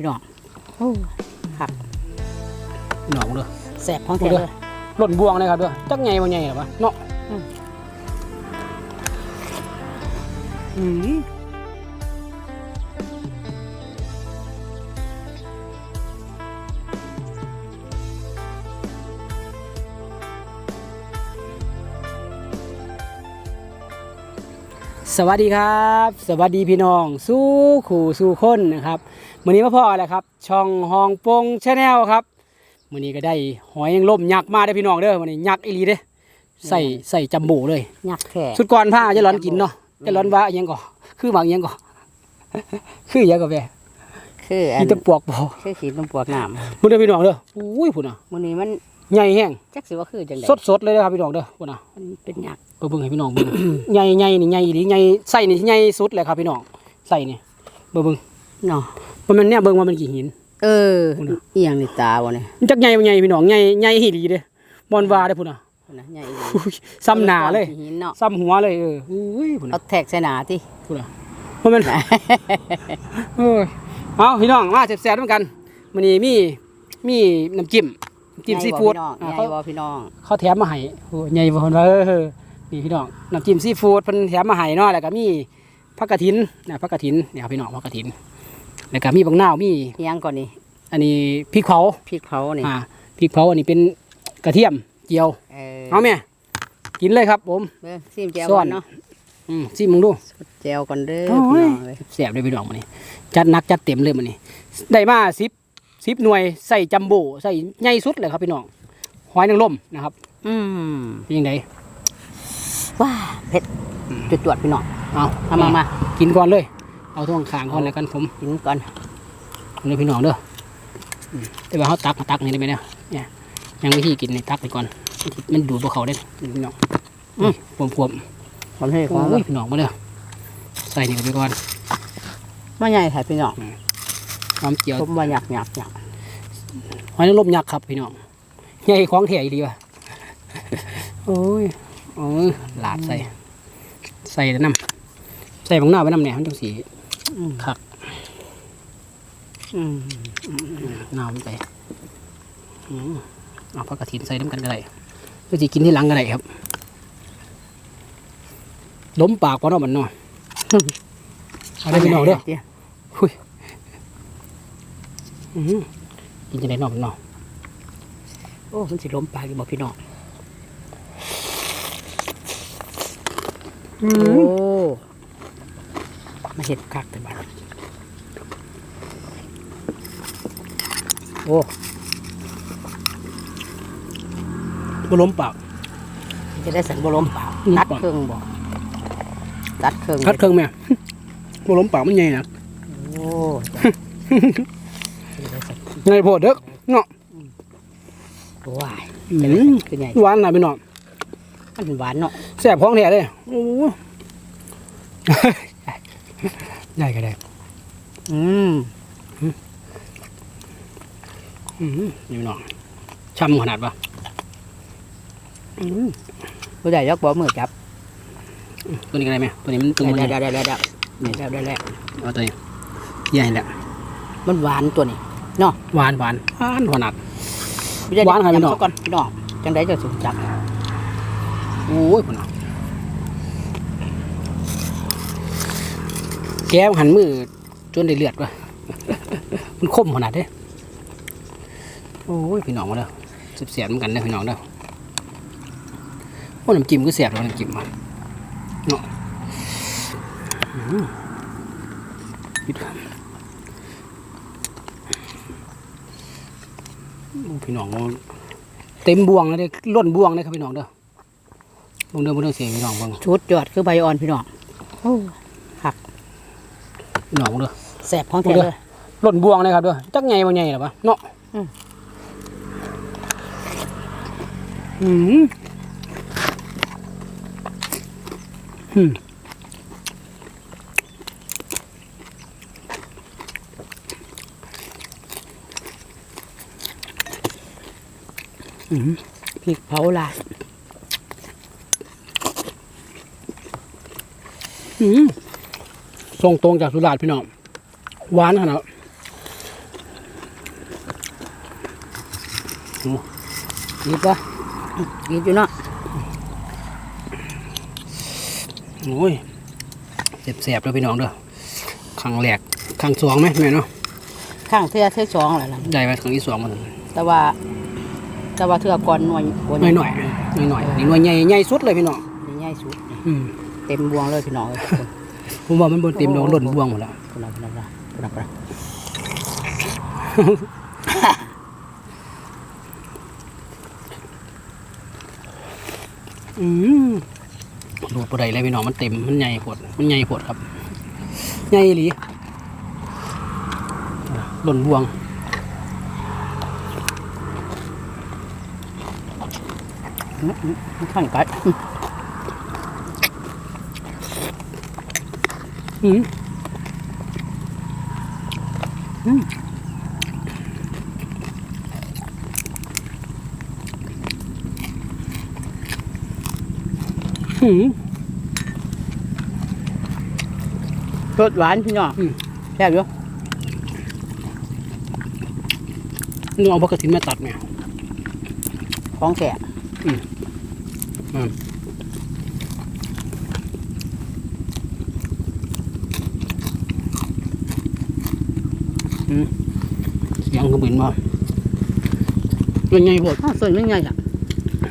พี่น้องโอ้ครับพี่น้องเด้อแสบของแท้เลยหล่นบวงเลยครับเด้อจักไงบ่ไงหรอวะเนาะอืม สวัสดีครับ สวัสดีพี่น้อง สู้ขู่สู้คนนะครับมื้อนี้มาพ่อแล้วครับ ช่องฮองปงชาแนลครับมื้อนี้ก็ได้หอยนางรมยักษ์มาได้อพี่น้องเด้อมื้อนี้ยักษ์อีหลีเด้อใส่ใส่จัมโบ้เลยยักษ์แท้สุดก่อนผ้าจะร้อนกินเนาะจะร้อนว่าอิหยังก่อคือหมักอิหยังก่อคืออิหยังก่อแม่คืออัมีนแตะปวกบ่คือขีดน้ำปวกน้พุ่นเด้อพี่น้องเด้ออุ้ยพุ่นน่ะำมื้อนี้มัน ใหญ่แห้งจักสิว่าคือจังได๋สดๆเลยนะครับพี่น้องเด้อพุ่นน่ะมันเป็นยักษ์เบิ่งเบิ่งให้พี่น้องเบิ่งใหญ่ใหญ่นี่ใหญ่อีหลีใหญ่ไส้นี่ใหญ่สุดเลยครับพี่น้องไส้นี่เบิ่งเบิ่งเนาะมันแม่นเนี่ยเบิ่งว่ามันกี่หิน เออพุ่นน่ะอีหยังนี่ตาบ่เนี่ยมันจักใหญ่บ่ใหญ่พี่น้องใหญ่ใหญ่อีหลีเด้บ่อนว่าเด้อพุ่นน่ะพุ่นน่ะใหญ่อีหลีอุ้ยซ้ำหน้าเลยหินเนาะซ้ำหัวเลยเอออุ้ยพุ่นเอาน่ะแทกใส่หน้าติพุ่นน่ะบ่แม่นเออเอาพี่น้องมาแซ่บๆด้วยกันมื้อนี้มีมีน้ำจิ้มน้ำ จิ้มซีฟู้ดใหญ่อ่าบ่เขาพี่น้อง เขาแถมมาให้โอ้ใหญ่บ่เพิ่นว่าเออนี่พี่น้องน้ำจิ้มซีฟู้ดเพิ่นแถมมาให้เนาะแล้วก็มีผักกระถินนะผักกระถินเนี่ยครับพี่น้องผักกระถินแล้วก็มีบักนาวมีอีหยังก่อนนี่อันนี้พริกเผาพริกเผานี่อ่าพริกเผาอันนี้เป็นกระเทียมเจียวเออเอาแม่กินเลยครับผมเบิ่งซิมแจ่วซ่ก่ออนนเนาะอืมซิมมึงดูแจ่วก่อนเด้อโอ้พี่ยน้องเอ้ยแซ่บเลยพี่น้องมื้อนี้จัดหนักจัดเต็มเลยมื้อนี้ได้มา 10 10หน่วยใส่จัมโบ้ใส่ใหญ่สุดเลยครับพี่น้องหอยนางรมนะครับ อืมเป็นยังไงว้าเผ็ดจวดๆพี่น้องเอาเอามามากินก่อนเลย เอาท่วงขางก่อนแล้วกันผมกินก่อนเอาเลยพี่น้องเด้ออืมแต่ว่าเขาตักมาตักนี่ได้ไหมเนี่ยเนี่ยยังวิธีกินนี่ตักไปก่อน มันดูดพวกเขาได้พี่น้องอืมขวมขวมผมให้ๆของโอ้ยพี่น้องมาเด้อใส่นี่กันไปก่อนมาใหญ่ค่ะพี่น้อง หอมเจียวผมว่าหยักหยักหยักหอยนางรมยักษ์ครับพี่น้องใหญ่ของแถอีดีว่ะโอ้ยโอ้ยหลาดใส่ ใส่แต่น้ำใส่บางหน้าไปน้ำเนี่ยมันจังสีอืมคักอืมน้ำไปอืมเอาผักกระถินใส่น้ำกันก็ได้ก็จะกินที่หลังก็ได้ครับล้มปากก่อนเนาะมันเนาะเอาได้พี่น้องเด้อดี๋ยวอื้อหือ กินจะได้เนอกมันเนาะโอ้มันสิล้มปากอยู่บ่พี่น้องอืโอ้มมาเห็ดคักแต่บ้านโอ้บ่ล้มปากมันจะได้สันบ่ล้มปากอืมตัดเครื่องบ่ตัดเครื่องคัดเครื่องแม่บ่ล้มปากมันใหญ่นะโอ้จะ ได้สันใหญ่โพดเด้อเนาะว้ายอืจะได้มสันคือใหญ่หวานหน่อยพี่น้องมันหวานเนาะแซ่บของแท้เลยโอ้โหใหญ่ก็ได้อืมอืมนี่พี่น้องช่ำขนาดปะอืมผู้ใหญ่ยกบ่มือจับ ตัวนี้ก็ได้ไหมตัวนี้มันตัวมันได้ใหญ่ได้ได้ได้ได้ได้ได้เอาตัวนี้ใหญ่แหละมันหวานตัวนี้ หวานหวานหวานขนาดผู้ใหญ่หวานขนาดนี้จับเนาะซะก่อนพี่น้องจังไดจะสุกจับโอ้ยพุ่นน่ะแก้มหันมือจนได้เลือดว่ะมันคมขนาดเด้โอ้ยพี่น้องมาเด้อเสียบๆเหมือนกันเด้อพี่น้องเด้อโอ้น้ำจิ้มก็เสียบแล้วน้ำจิ้มมาเนาะอืมปิดครับโอ้ พี่น้องเต็มบวงเลยเด้อล้นบวงเลยครับพี่น้องเด้อเบิ่งเด้อเบิ่งเด้อเสียงพี่น้องเบิ่งชุดยอดคือใบอ่อนพี่น้องโอ้พี่น้องเบิ่งเด้อแสบของแท้เลยหล่นบวงเลยครับเด้อจักใหญ่บ่ใหญ่หรอปะเนาะอืมอืม พริกเผาลาดส่งตรงจากสุราษฎร์พี่น้องหวานขนาดนี่ปะหยิบอยู่นาะโอ้ยเสียบๆแล้วพี่น้องเด้อขังแหลกขังสองไหมแม่เนาะขังเสื้อเสื้อสองอะไรล่ะได้ไหมขังที่สองมันแต่ว่า แต่ว่าเทือก่อนหน่วยหน่อยหน่อยหน่อยหน่อยๆนี่หน่วยใหญ่ใหญ่สุดเลยพี่น้องนี่ใหญ่สุดอืมเต็มบวงเลยพี่น้องเอ้ยผมว่ามันบนเต็มดอกหล่นบวงหมดแล้วพุ่นน่ะพุ่นน่ะพุ่นน่ะพุ่นน่ะอืมดูดปได้เลยพี่น้องมันเต็มมันใหญ่โพดมันใหญ่โพดครับใหญ่อีหลีหล่นบวง อื้ออื้อมัน ข้างกัดอืมอืมรสหวานพี่น้องแซ่บอยู่นึกเอาปกติมาตัดไหมของแซ่บ อืมเสียงกระบินมาเป็นไงพวกอ้าวส่วนมันใหญ่อะ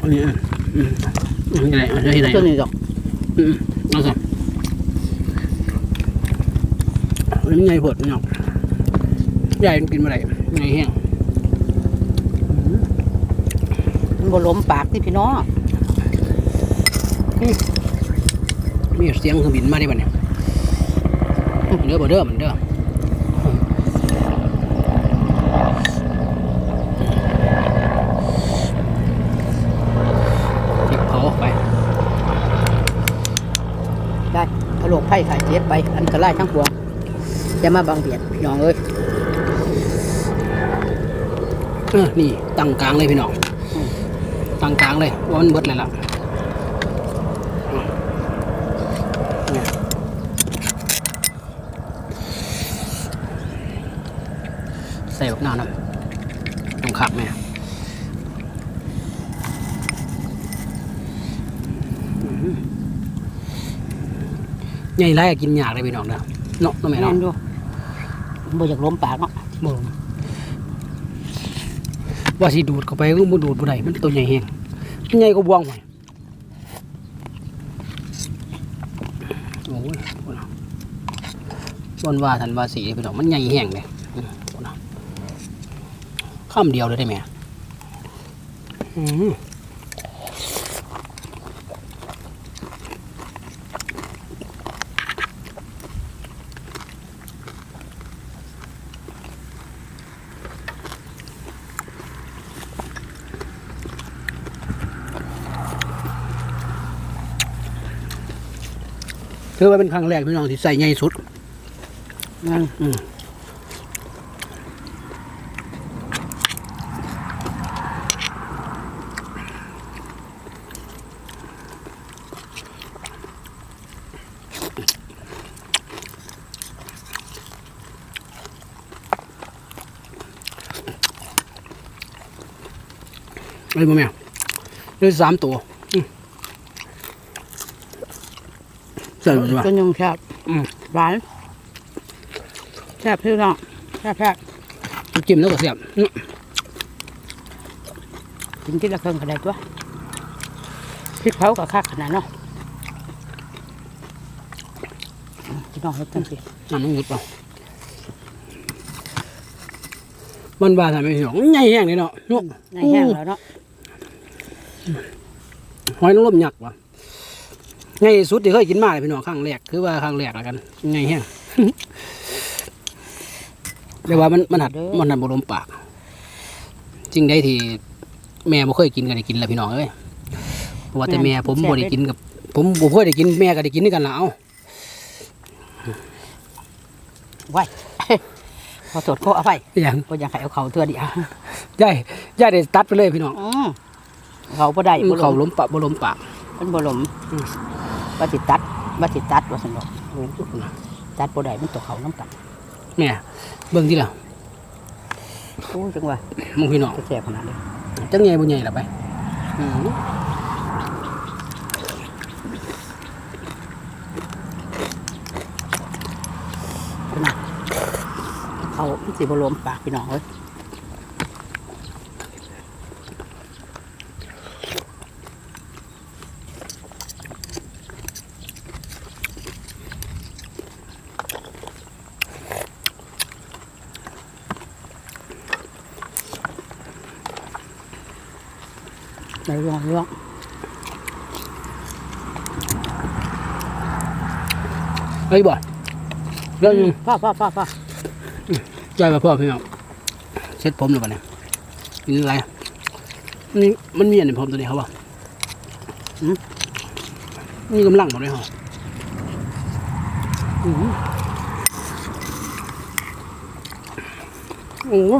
อันนี้อะอืมอันนี้ไหนอันนี้ไหนส่วนนี้ดอกอืมเอาสิอันนี้ไงพวกเนาะใหญ่กินมาไหนไงแห้ง มันบ่ล้มปากที่พี่น้องมีเสียงเครื่องบินมาได้ป่ะเนี่ยเด้อบ่เด้อมันเด้อจิบเขาไปได้เอาโรคไผ่ไข้เจ็บไป อันตรายทั้งปวงจะมาบังเบียดพี่น้องเอ้ยเออนี่ตั้งกลางเลยพี่น้อง กลางเลยว่ามันเบิดเลยล่ะเนี่ยใส่แบบหน้าน้ำต้องขักไหมใหญ่ไรกินยากเลยพี่น้องเนาะเนาะเนาะแม่แม่เนาะนอยู่บ่อยากล้มปากเนาะ บ่ ว่าสิดูดเข้าไปก็บ่ดูดบ่ได้มันตัวใหญ่แฮงมันใหญ่กว่าบวงหน่อยโอ้ยบ่นะบ่นว่าทันว่าสีพี่น้องมันใหญ่แห้งเลยข้ามเดียวเลยได้ไหมอืม ถือว่าเป็นครั้งแรกพี่น้องที่ใส่ใหญ่สุดนั่นอืมไอ้บ่แม่เลยสามตัว อืมใส่บ่ใช่ปะตัวหนึงแซ่บอืม หวานแซ่บพี่น้องแซ่บแซ่บจิ้มแล้วก็เสียบอื้อกินที่ละเครื่องก็ได้ตัวพริกเผากับคักขนาดเนาะอืมพี่น้องเฮ็ดจังซี่น้ำมันหยุดเปล่ามันบาทำไมพี่น้องใหญ่แห้งเลยเนาะเนาะในแห้งแล้วเนาะหอยนางรมยักษ์ว่ะ ใหญ่สุดที่เคยกินมาเลยพี่น้องครั้งแรกคือว่าครั้งแรกแล้วกันใหญ่แห้งแต่ว่ามันมันหัดมันหัดบรมปาก จริงได้ที่แม่บ่เคยกินก็ได้กินแล้วพี่น้องเอ้ยเพราะว่าแต่แม่ผมบ่ได้กินกับ ผมบ่เคยได้กินแม่ก็ได้กินด้วยกันแล้วไว้ขอโทษขออภัยอย่างบ่อยากให้เอาเขาเทื่อเดียวย่ายย่ายได้ตัดไปเลยพี่น้องอืมเขาบ่ได้บ่เขาลล้มมปากบ่ล้มปากมันบ่ลมอืม ว่าสิตัดว่าสิตัดว่าซั่นดอกโอ้โหตัดบ่ได้มันตกเขาน้ำกันแม่เบิ่งที่ละโอ้จังว่ามึงพี่น้องจะแซ่บขนาดนี้จังใหญ่บ่ใหญ่ล่ะไปอืมนะเขาสิบรวมปากพี่น้องเลย ไหนลองลองเฮ้ยบ่เรื่องพ่อพ่อพ่อพ่อใจมาพ่อพี่น้องเช็ดผมหรือเปล่าเนี่ยนี่อะไรนี่มันมีอันในผมตัวนี้เขาบ่อืมนี่กำลังหมดเลยเหรออืมโอ้โห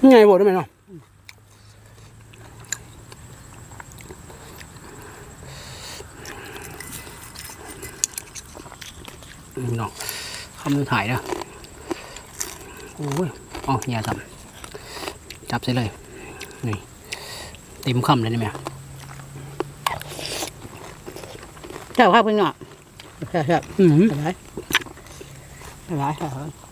นี่ไงบ่ได้ไหมเนาะ พี่น้องคำนึงถ่ายนะโอ้ยอ๋ออย่าทำจับใส่เลยนี่เต็มคำเลยนี่แม่เจ้าข้าวพี่น้องใช่ใช่อืมอะไรอะไรอะไรเ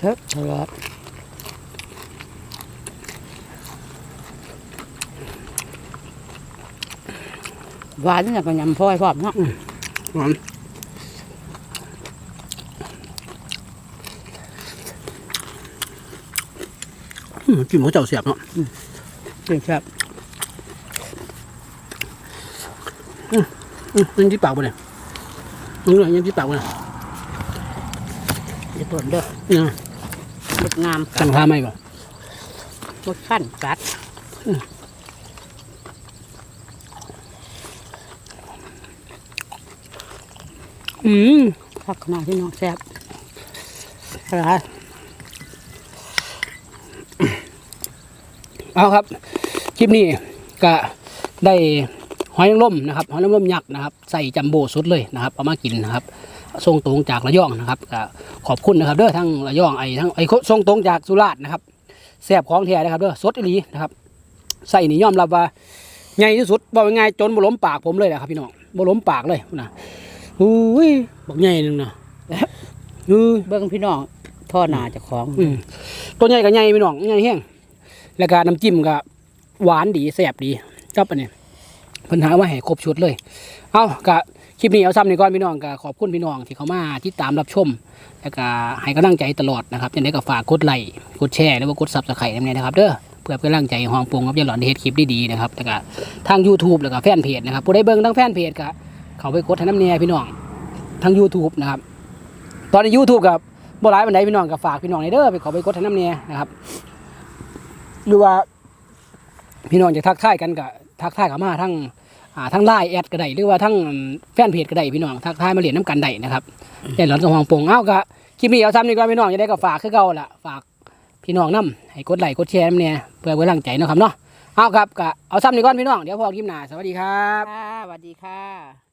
เฮ้ยอะไรหวานนี่ก็ยำพลอยพร้อมเนาะหวานอืมจิ้มเขาเจ้าเสียบเนาะจริงครับอืมยังที่ปากบ่เนี่ยยังไงยังที่ปากบ่เนี่ยจะเปิดเด้อนี่นะมดงามกัสั่ดงพาไหมบ่มดขั้นกัดอืมพักขนาดที่น้องแซ่บอะไร เอาครับ คลิปนี้ก็ได้หอยนางรมนะครับ หอยนางรมยักษ์นะครับ ใส่จัมโบ้สุดเลยนะครับ เอามากินนะครับ ส่งตรงจากระยองนะครับก็ขอบคุณนะครับเด้อทั้งระยองไอ้ทั้งไอ้ส่งตรงจากสุราษฎร์นะครับแซ่บของแท้นะครับเด้อสดอีหลีนะครับใส่นี่ยอมรับว่าใหญ่ที่สุดบอกง่ายๆจนบ่ล้มปากผมเลยนะครับพี่น้องบ่ล้มปากเลยนะอุ้ยบักใหญ่หนึงนะอือเบิ้งพี่น้องท่อหนาเจะของอืมตัวใหญ่กับใหญ่พี่น้องใหญ่แห้งแล้วก็น้ำจิ้มก็หวานดีแซ่บดีครับอันนี้ เพิ่นหาว่าให้ครบชุดเลย เอาก็คลิปนี้เอาซ้ำนี่ก่อนพี่น้องก็ขอบคุณพี่น้องที่เขามาติดตามรับชม แล้วก็ให้กำลังใจตลอดนะครับยังไงก็ฝากกดไลค์กดแชร์หรือว่ากดซับสไครต์นั่นเองนะครับเด้อเพื่อเป็นกำลังใจห้องปรุงครับอย่าหลอนเฮ็ดคลิปดีๆนะครับแล้วก็ทาง YouTube แล้วก็แฟนเพจนะครับผู้ใดเบิ่งทั้งแฟนเพจก็เขาไปกดให้น้ำเนียพี่น้องทาง YouTube นะครับตอนใน YouTube กับบ่หลายบันไดพี่น้องก็ฝากพี่น้องในเด้อไปขอไปกดให้น้ำเนียนะครับหรือว่าพี่น้องจะทักทายกันก็ทักทายเข้ามาทั้ง อ่าทั้งไลน์แอดก็ได้หรือว่าทั้งแฟนเพจก็ได้พี่น้องทักทายมาเรียนน้ำกันได้นะครับแต่หลอนสมองปงเอ้าก็คลิปนี้เอาซ้ำนี่ก่อนพี่น้องจะได้ก็ฝากคือเก่าล่ะฝากพี่น้องนํให้กดไลค์กดแชร์น้ำเนี่ยเพื่อเป็นกำลังใจเนาะครับเนาะเอาครับก็เอาซ้ำนี่ก่อนพี่น้องเดี๋ยวพอคลิปหน้าสวัสดีครับค่ะสวัสดีค่ะ